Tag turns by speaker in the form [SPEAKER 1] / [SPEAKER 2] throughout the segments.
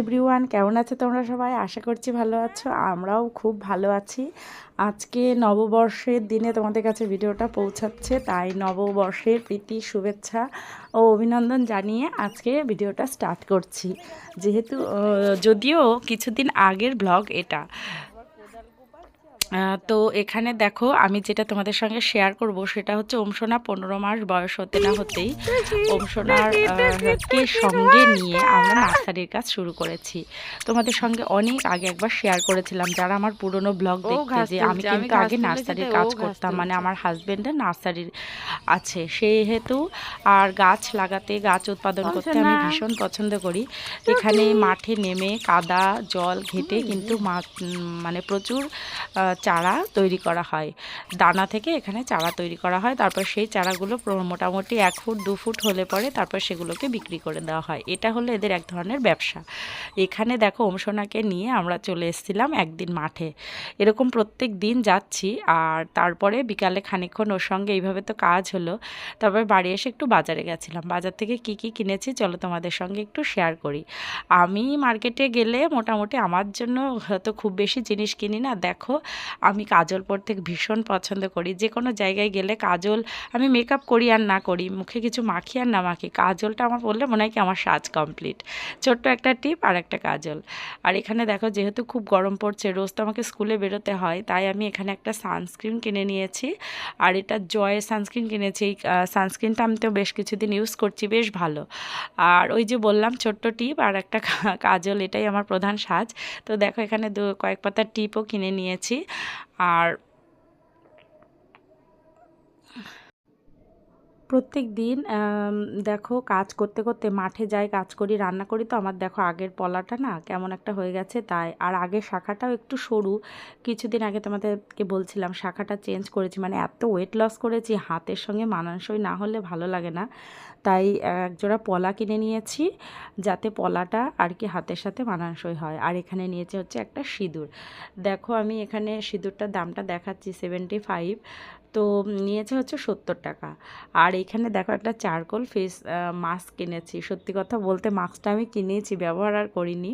[SPEAKER 1] Everyone কেমন আছে তোমরা সবাই? আশা করছি ভালো আছো। আমরাও খুব ভালো আছি। আজকে নববর্ষের দিনে তোমাদের কাছে ভিডিওটা পৌঁছাচ্ছে। তাই নববর্ষের প্রীতি, শুভেচ্ছা ও অভিনন্দন জানিয়ে আজকে ভিডিওটা স্টার্ট করছি। যেহেতু যদিও কিছুদিন আগের ব্লগ এটা। তো এখানে দেখো আমি যেটা তোমাদের সঙ্গে শেয়ার করব সেটা হচ্ছে ওমসোনা পনেরো মাস বয়স হতে না হতেই ওমসোনার আহ, কে সঙ্গে নিয়ে আমরা নার্সারির কাজ শুরু করেছি। তোমাদের সঙ্গে অনেক আগে একবার শেয়ার করেছিলাম যারা আমার পুরনো ব্লগ দেখতে যে আমি কিন্তু আগে নার্সারির কাজ করতাম মানে আমার হাজবেন্ডের নার্সারির আছে। সেহেতু আর গাছ লাগাতে গাছ উৎপাদন করতে আমি ভীষণ পছন্দ করি। এখানে মাঠে নেমে কাদা জল ঘেটে কিন্তু মানে প্রচুর চারা তৈরি করা হয়। দানা থেকে এখানে চারা তৈরি করা হয়। তারপর সেই চারাগুলো মোটামুটি এক ফুট, দু ফুট হলে পরে তারপর সেগুলোকে বিক্রি করে দেওয়া হয়। এটা হলো এদের এক ধরনের ব্যবসা। এখানে দেখো ওমসোনাকে নিয়ে আমরা চলে এসেছিলাম একদিন মাঠে। এরকম প্রত্যেক দিন যাচ্ছি আর তারপরে বিকালে খানিকক্ষণ ওর সঙ্গে এইভাবে তো কাজ হলো। তারপর বাড়ি এসে একটু বাজারে গেছিলাম। বাজার থেকে কি কি কিনেছি চলো তোমাদের সঙ্গে একটু শেয়ার করি। আমি মার্কেটে গেলে মোটামুটি আমার জন্য হয়তো খুব বেশি জিনিস কিনি না। দেখো আমি কাজল পরতে ভীষণ পছন্দ করি। যে কোনো জায়গায় গেলে কাজল, আমি মেকআপ করি আর না করি, মুখে কিছু মাখি আর না মাখি, কাজলটা আমার পরলে মনে হয় কি আমার সাজ কমপ্লিট ছোট্ট একটা টিপ আর একটা কাজল। আর এখানে দেখো যেহেতু খুব গরম পড়ছে, রোজ তো আমাকে স্কুলে বেরোতে হয়, তাই আমি এখানে একটা সানস্ক্রিন কিনে নিয়েছি। আর এটা জয়ের সানস্ক্রিন কিনেছি, এই সানস্ক্রিনটা আমি তো বেশ কিছুদিন ইউজ করছি, বেশ ভালো। আর ওই যে বললাম, ছোট্ট টিপ আর একটা কাজল, এটাই আমার প্রধান সাজ। তো দেখো এখানে দু, কয়েক পাতা টিপও কিনে নিয়েছি। আর প্রত্যেক দিন দেখো কাজ করতে করতে মাঠে যাই, কাজ করি, রান্না করি তো আমার দেখো আগের পলাটা না কেমন একটা হয়ে গেছে তাই। আর আগের শাখাটাও একটু সরু। কিছুদিন আগে তোমাদেরকে বলছিলাম শাখাটা চেঞ্জ করেছি মানে এত ওয়েট লস করেছি, হাতের সঙ্গে মানানসই না হলে ভালো লাগে না। তাই একজোড়া পলা কিনে নিয়েছি, যাতে পলাটা আর কি হাতের সাথে মানানসই হয়। আর এখানে নিয়েছে হচ্ছে একটা সিঁদুর। দেখো আমি এখানে সিঁদুরটার দামটা দেখাচ্ছি সেভেন্টি ফাইভ তো নিয়েছে হচ্ছে সত্তর টাকা। আর এখানে দেখো একটা চারকোল ফেস মাস্ক কিনেছি। সত্যি কথা বলতে মাস্কটা আমি কিনেছি, ব্যবহার আর করিনি।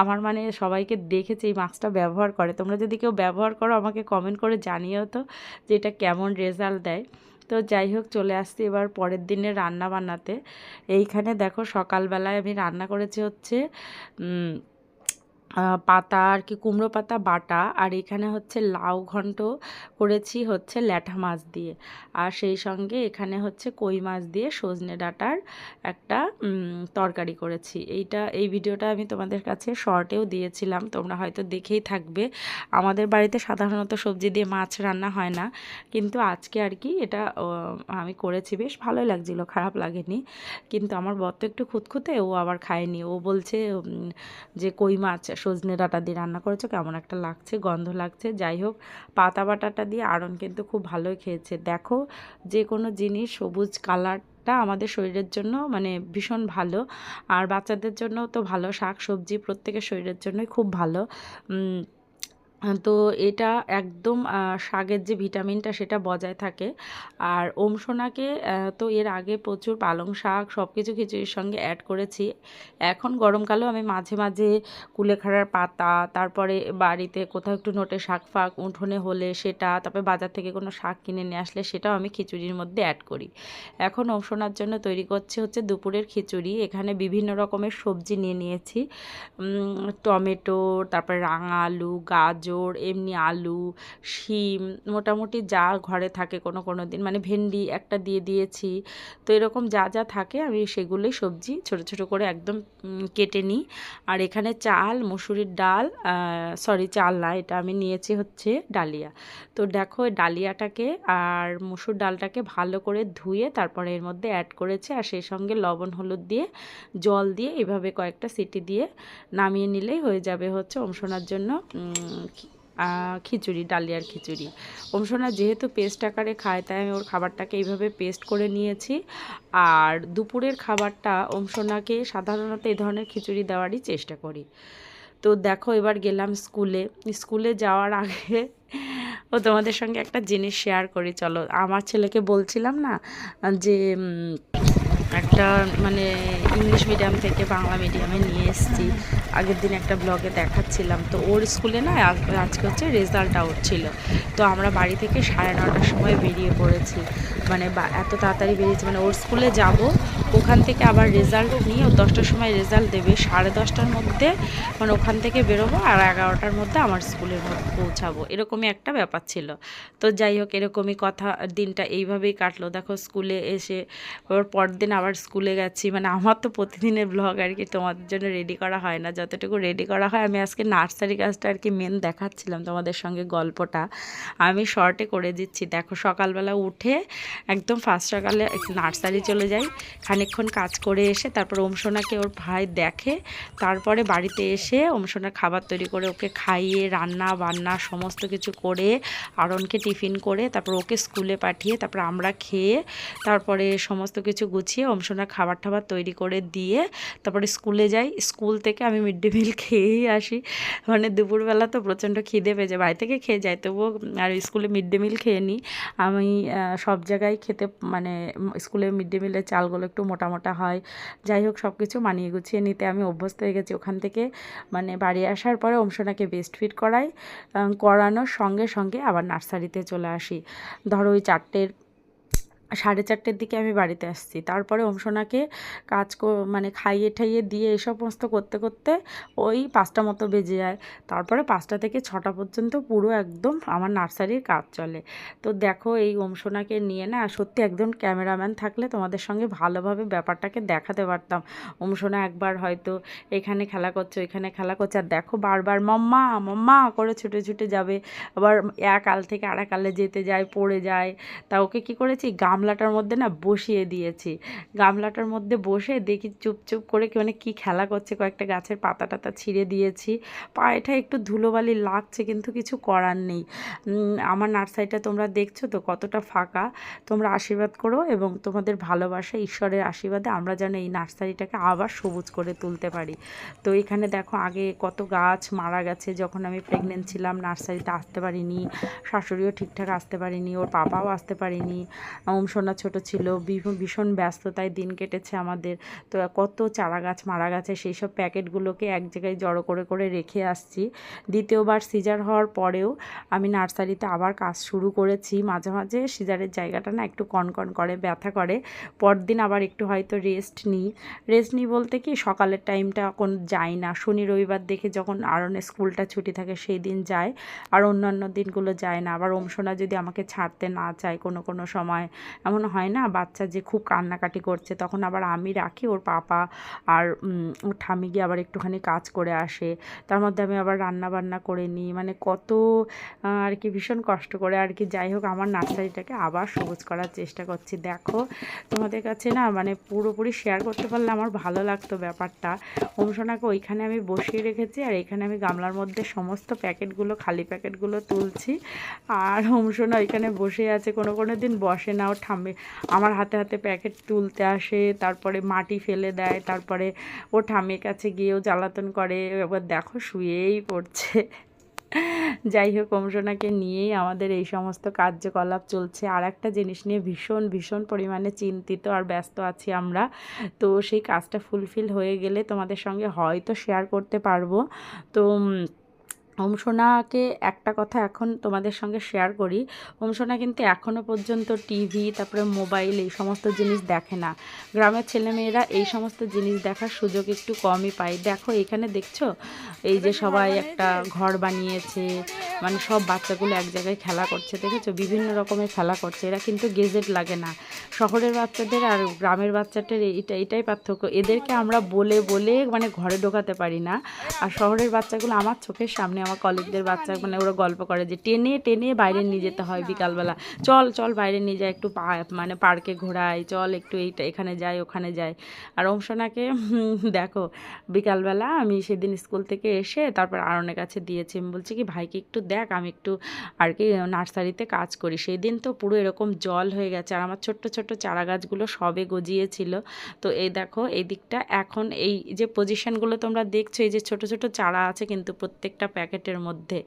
[SPEAKER 1] আমার মানে সবাইকে দেখেছি এই মাস্কটা ব্যবহার করে। তোমরা যদি কেউ ব্যবহার করো, আমাকে কমেন্ট করে জানিও তো যে এটা কেমন রেজাল্ট দেয়। তো যাই হোক, চলে আসছি এবার পরের দিনে রান্না বান্নাতে এইখানে দেখো সকালবেলায় আমি রান্না করেছি হচ্ছে পাতা আর কি কুমড়ো পাতা, বাটা আর এখানে হচ্ছে লাউ ঘন্ট করেছি হচ্ছে ল্যাঠা মাছ দিয়ে। আর সেই সঙ্গে এখানে হচ্ছে কই মাছ দিয়ে সজনে ডাঁটার একটা তরকারি করেছি। এইটা, এই ভিডিওটা আমি তোমাদের কাছে শর্টেও দিয়েছিলাম, তোমরা হয়তো দেখেই থাকবে। আমাদের বাড়িতে সাধারণত সবজি দিয়ে মাছ রান্না হয় না, কিন্তু আজকে আর কি এটা আমি করেছি, বেশ ভালোই লাগছিল, খারাপ লাগেনি। কিন্তু আমার বর তো একটু খুঁতখুঁতে, ও আবার খায়নি। ও বলছে যে কই মাছ সজনে ডাঁটা দিয়ে রান্না করেছ? কেমন একটা লাগছে, গন্ধ লাগছে। যাই হোক, পাতা বাটাটা দিয়ে আড়ন কিন্তু খুব ভালোই খেয়েছে। দেখো, যে কোনো জিনিস, সবুজ কালার কালারটা আমাদের শরীরের জন্য মানে ভীষণ ভালো। আর বাচ্চাদের জন্য তো ভালো, শাক সবজি প্রত্যেকের শরীরের জন্যই খুব ভালো। তো এটা একদম শাকের যে ভিটামিনটা সেটা বজায় থাকে। আর ওমসোনাকে আহ, তো এর আগে প্রচুর পালং শাক সব কিছু খিচুড়ির সঙ্গে অ্যাড করেছি। এখন গরমকালেও আমি মাঝে মাঝে কুলেখাড়ার পাতা তারপরে বাড়িতে কোথাও একটু নোটে শাক ফাক উঠোনে হলে সেটা তারপরে বাজার থেকে কোনো শাক কিনে নিয়ে আসলে সেটাও আমি খিচুড়ির মধ্যে অ্যাড করি। এখন ওম ওমসোনার জন্য তৈরি করছি হচ্ছে দুপুরের খিচুড়ি। এখানে বিভিন্ন রকমের সবজি নিয়ে নিয়েছি। টমেটো তারপরে রাঙা আলু গাজর এমনি আলু, শিম, মোটামুটি যা ঘরে থাকে কোনো কোনো দিন মানে ভেন্ডি একটা দিয়ে দিয়েছি। তো এরকম যা যা থাকে আমি সেগুলোই সবজি ছোট ছোট করে একদম কেটে নিই। আর এখানে চাল, মুসুরির ডাল সরি চাল না, এটা আমি নিয়েছি হচ্ছে ডালিয়া। তো দেখো ডালিয়াটাকে আর মুসুর ডালটাকে ভালো করে ধুয়ে তারপরে এর মধ্যে অ্যাড করেছে। আর সেই সঙ্গে লবণ, হলুদ দিয়ে জল দিয়ে এভাবে কয়েকটা সিটি দিয়ে নামিয়ে নিলেই হয়ে যাবে হচ্ছে অংশনার জন্য খিচুড়ি, ডালিয়ার খিচুড়ি। অংশনা যেহেতু পেস্ট আকারে খায়, তাই আমি ওর খাবারটাকে এইভাবে পেস্ট করে নিয়েছি। আর দুপুরের খাবারটা অংশনাকে সাধারণত এই ধরনের খিচুড়ি দেওয়ারই চেষ্টা করি। তো দেখো, এবার গেলাম স্কুলে। স্কুলে যাওয়ার আগে ও তোমাদের সঙ্গে একটা জিনিস শেয়ার করি। চলো, আমার ছেলেকে বলছিলাম না যে একটা মানে ইংলিশ মিডিয়াম থেকে বাংলা মিডিয়ামে নিয়ে এসেছি। আগের দিন একটা ব্লগে দেখাচ্ছিলাম। তো ওর স্কুলে না আজ- আজকে হচ্ছে রেজাল্ট আউট ছিল। তো আমরা বাড়ি থেকে সাড়ে নটার সময় বেরিয়ে পড়েছি। মানে এত তাড়াতাড়ি বেরিয়েছি। মানে ওর স্কুলে যাব ওখান থেকে আবার রেজাল্ট নিয়ে দশটার সময় রেজাল্ট দেবে। সাড়ে দশটার মধ্যে মানে ওখান থেকে বেরোবো আর এগারোটার মধ্যে আমার স্কুলে পৌঁছাবো। এরকমই একটা ব্যাপার ছিল। তো যাই হোক, এরকমই কথা, দিনটা এইভাবেই কাটলো। দেখো স্কুলে এসে ওর পরদিন আবার স্কুলে গেছি। মানে আমার তো প্রতিদিনের ব্লগ আর কি, তোমাদের জন্য রেডি করা হয় না। যতটুকু রেডি করা হয়, আমি আজকে নার্সারি কাজটা আর কি মেন দেখাচ্ছিলাম তোমাদের সঙ্গে গল্পটা। আমি শর্টে করে দিচ্ছি। দেখো সকালবেলা উঠে একদম ফার্স্ট সকালে নার্সারি চলে যাই। খানিকক্ষণ কাজ করে এসে তারপর ওমসোনাকে ওর ভাই দেখে, তারপরে বাড়িতে এসে ওমসোনার খাবার তৈরি করে ওকে খাইয়ে, রান্না বান্না সমস্ত কিছু করে, আরনকে টিফিন করে, তারপর ওকে স্কুলে পাঠিয়ে, তারপর আমরা খেয়ে, তারপরে সমস্ত কিছু গুছিয়ে ওমসোনার খাবার টাবার তৈরি করে দিয়ে তারপরে স্কুলে যাই। স্কুল থেকে আমি মিড ডে মিল খেয়েই আসি। মানে দুপুরবেলা তো প্রচণ্ড খিদে পেয়ে যায় বাড়ি থেকে খেয়ে যাই, তবুও আর স্কুলে মিড ডে মিল খেয়ে নিই আমি সব জায়গায় খেতে মানে স্কুলে মিড ডে মিলের চালগুলো একটু মোটা মোটা হয়। যাই হোক সব কিছু মানিয়ে গুছিয়ে নিতে আমি অভ্যস্ত হয়ে গেছি ওখান থেকে। মানে বাড়ি আসার পরে অংশনাকে বেস্ট ফিট করাই। করানোর সঙ্গে সঙ্গে আবার নার্সারিতে চলে আসি। ধরো ওই চারটের সাড়ে চারটের দিকে আমি বাড়িতে আসছি। তারপরে অংশনাকে কাজ মানে খাইয়ে ঠাইয়ে দিয়ে এই সমস্ত করতে করতে ওই পাঁচটা মতো বেজে যায়। তারপরে পাঁচটা থেকে ছটা পর্যন্ত পুরো একদম আমার নার্সারির কাজ চলে। তো দেখো এই অংশনাকে নিয়ে না সত্যি একজন ক্যামেরাম্যান থাকলে তোমাদের সঙ্গে ভালোভাবে ব্যাপারটাকে দেখাতে পারতাম। অংশনা একবার হয়তো এখানে খেলা করছে, ওইখানে খেলা করছে। আর দেখো বারবার মম্মা মম্মা করে ছুটে ছুটে যাবে। আবার এক আল থেকে আরেক আলে যেতে যায়, পড়ে যায়। তা ওকে কী করেছি? গামলাটার মধ্যে না বসিয়ে দিয়েছি। গামলাটার মধ্যে বসে দেখি চুপ চুপ করে কি মানে কী খেলা করছে, কয়েকটা গাছের পাতা টাতা ছিঁড়ে দিয়েছি। পায়েটা একটু ধুলোবালি লাগছে কিন্তু কিছু করার নেই। আমার নার্সারিটা তোমরা দেখছ তো কতটা ফাঁকা। তোমরা আশীর্বাদ করো এবং তোমাদের ভালোবাসা ঈশ্বরের আশীর্বাদে আমরা যেন এই নার্সারিটাকে আবার সবুজ করে তুলতে পারি। তো এখানে দেখো আগে কত গাছ মারা গেছে, যখন আমি প্রেগনেন্ট ছিলাম নার্সারিতে আসতে পারিনি, শাশুড়িও ঠিকঠাক আসতে পারিনি, ওর পাপাও আসতে পারিনি সোনা ছোটো ছিল ভীষণ ব্যস্ততায় দিন কেটেছে আমাদের। তো কত চারা গাছ মারা গেছে সেই সব প্যাকেটগুলোকে এক জায়গায় জড়ো করে করে রেখে আসছি। দ্বিতীয়বার সিজার হওয়ার পরেও আমি নার্সারিতে আবার কাজ শুরু করেছি। মাঝে মাঝে সিজারের জায়গাটা না একটু কনকন করে, ব্যথা করে। পরদিন আবার একটু হয়তো রেস্ট নিই। রেস্ট নিই বলতে কি, সকালের টাইমটা কোন যাই না। শনি, রবিবার দেখে যখন আরনের স্কুলটা ছুটি থাকে সেই দিন যায় আর অন্যান্য দিনগুলো যায় না। আবার ওমসোনা যদি আমাকে ছাড়তে না চায় কোনো কোনো সময় এমন হয় না, বাচ্চা যে খুব কান্নাকাটি করছে, তখন আবার আমি রাখি ওর পাপা আর ওর ঠামি গিয়ে আবার একটুখানি কাজ করে আসে। তার মধ্যে আমি আবার রান্না বান্না করে নিই মানে কত আর কি ভীষণ কষ্ট করে। আর কি যাই হোক, আমার নার্সারিটাকে আবার সবুজ করার চেষ্টা করছি। দেখো, তোমাদের কাছে না মানে পুরোপুরি শেয়ার করতে পারলে আমার ভালো লাগতো ব্যাপারটা। ওমসোনাকে ওইখানে আমি বসিয়ে রেখেছি আর এখানে আমি গামলার মধ্যে সমস্ত প্যাকেটগুলো, খালি প্যাকেটগুলো তুলছি। আর ওমসোনা ওইখানে বসে আছে, কোনো কোনো দিন বসে না ও ঠাম্মি আমার হাতে হাতে প্যাকেট তুলতে আসে, তারপরে মাটি ফেলে দেয়, তারপরে ও ঠাম্মির কাছে গিয়েও জ্বালাতন করে, এবার দেখো শুয়েই পড়ছে। যাই হোক অংশনাকে নিয়েই আমাদের এই সমস্ত কার্যকলাপ চলছে। আর একটা জিনিস নিয়ে ভীষণ ভীষণ পরিমাণে চিন্তিত আর ব্যস্ত আছি আমরা। তো সেই কাজটা ফুলফিল হয়ে গেলে তোমাদের সঙ্গে হয়তো শেয়ার করতে পারব। তো ওমসোনাকে একটা কথা এখন তোমাদের সঙ্গে শেয়ার করি। ওমসোনা কিন্তু এখনও পর্যন্ত টিভি তারপরে মোবাইল এই সমস্ত জিনিস দেখে না। গ্রামের ছেলেমেয়েরা এই সমস্ত জিনিস দেখার সুযোগ একটু কমই পায়। দেখো, এখানে দেখছ? এই যে সবাই একটা ঘর বানিয়েছে মানে সব বাচ্চাগুলো এক জায়গায় খেলা করছে, দেখেছ? বিভিন্ন রকমের খেলা করছে। এরা কিন্তু গেজেট লাগে না। শহরের বাচ্চাদের আর গ্রামের বাচ্চাদের এইটা এটাই পার্থক্য। এদেরকে আমরা বলে বলে মানে ঘরে ঢোকাতে পারি না। আর শহরের বাচ্চাগুলো আমার চোখের সামনে আমার কলেজদের বাচ্চা মানে ওরা গল্প করে যে টেনে টেনে বাইরে নিয়ে যেতে হয় বিকালবেলা। চল চল বাইরে নিয়ে যায় একটু মানে পার্কে ঘোরাই। চল একটু এইটা এখানে যাই ওখানে যাই। আর অংশনাকে দেখো বিকালবেলা আমি সেদিন স্কুল থেকে এসে তারপর আরনের কাছে দিয়েছি। আমি বলছি কি ভাইকে একটু দেখ আমি একটু আর কি নার্সারিতে কাজ করি। সেই দিন তো পুরো এরকম জল হয়ে গেছে। আর আমার ছোট্ট ছোট্ট চারা গাছগুলো সবে গজিয়েছিল। তো এই দেখো এই দিকটা এখন এই যে পজিশনগুলো তোমরা দেখছ এই যে ছোট ছোট চারা আছে কিন্তু প্রত্যেকটা প্যাকেট প্যাকেটের মধ্যে।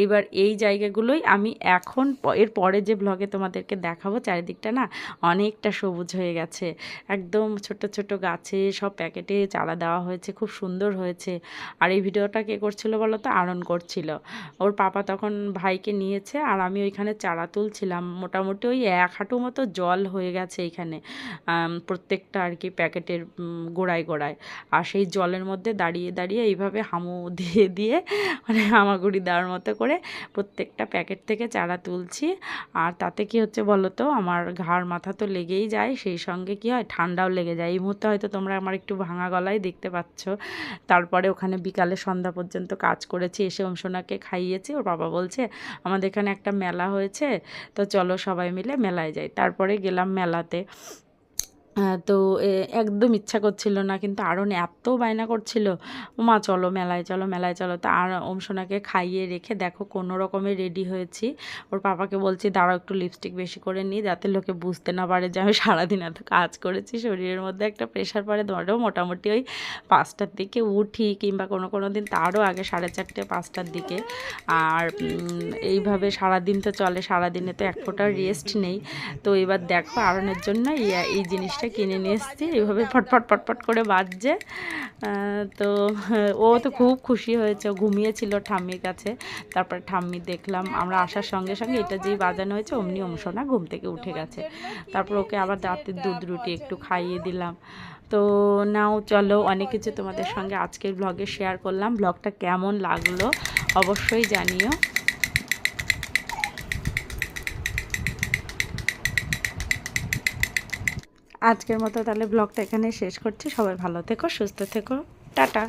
[SPEAKER 1] এইবার এই জায়গাগুলোই আমি এখন এর পরে যে ব্লগে তোমাদেরকে দেখাবো, চারিদিকটা না অনেকটা সবুজ হয়ে গেছে। একদম ছোট ছোট গাছে সব প্যাকেটে চারা দেওয়া হয়েছে, খুব সুন্দর হয়েছে। আর এই ভিডিওটা কে করছিল বলো তো? আরন করছিল। ওর পাপা তখন ভাইকে নিয়েছে আর আমি ওইখানে চারা তুলছিলাম। মোটামুটি ওই এক হাঁটু মতো জল হয়ে গেছে এইখানে প্রত্যেকটা আর কি প্যাকেটের গোড়ায় গোড়ায়। আর সেই জলের মধ্যে দাঁড়িয়ে দাঁড়িয়ে এইভাবে হামু দিয়ে দিয়ে মানে হামাগুড়ি দেওয়ার মতো করে প্রত্যেকটা প্যাকেট থেকে চারা তুলছি। আর তাতে কি হচ্ছে বলো তো আমার ঘাড় মাথা তো লেগেই যায়, সেই সঙ্গে কি হয়? ঠান্ডাও লেগে যায়। এই মুহূর্তে হয়তো তোমরা আমার একটু ভাঙা গলায় দেখতে পাচ্ছ। তারপরে ওখানে বিকালে সন্ধ্যা পর্যন্ত কাজ করেছি, এসে অংশনাকে খাইয়েছি। ওর বাবা বলছে, আমাদের এখানে একটা মেলা হয়েছে, তো চলো সবাই মিলে মেলায় যাই। তারপরে গেলাম মেলাতে। তো একদম ইচ্ছা করছিল না, কিন্তু আরও এত বায়না করছিল মা চলো মেলায় চলো মেলায়, চলো। তা আর অংশনাকে খাইয়ে রেখে দেখো কোনো রকমে রেডি হয়েছি। ওর পাপাকে বলছি, দাঁড়াও, একটু লিপস্টিক বেশি করে নিই যাতে লোকে বুঝতে না পারে যে আমি সারাদিন এত কাজ করেছি, শরীরের মধ্যে একটা প্রেশার পড়ে। ধরো মোটামুটি ওই পাঁচটার দিকে উঠি, কিংবা কোনো কোনো দিন তারও আগে সাড়ে চারটে, পাঁচটার দিকে। আর এইভাবে সারাদিন তো চলে, সারাদিনে তো এক ফোঁটা রেস্ট নেই। তো এবার দেখো আরনের জন্য এই এই জিনিসটা কিনে নিয়ে এসেছি, এইভাবে ফটফট ফটফট করে বাজছে। তো ও তো খুব খুশি হয়েছে ঘুমিয়েছিল ঠাম্মির কাছে। তারপর ঠাম্মি দেখলাম, আমরা আসার সঙ্গে সঙ্গে এটা যেই বাজানো হয়েছে, অমনি অংশনা ঘুম থেকে উঠে গেছে। তারপর ওকে আবার রাতের দুধ রুটি একটু খাইয়ে দিলাম। তো নাও, চলো, অনেক কিছু তোমাদের সঙ্গে আজকের ব্লগে শেয়ার করলাম। ব্লগটা কেমন লাগল অবশ্যই জানিও। আজকের মতো তাহলে ব্লগটা এখানে শেষ করছি। সবাই ভালো থেকো সুস্থ থেকো। টাটা।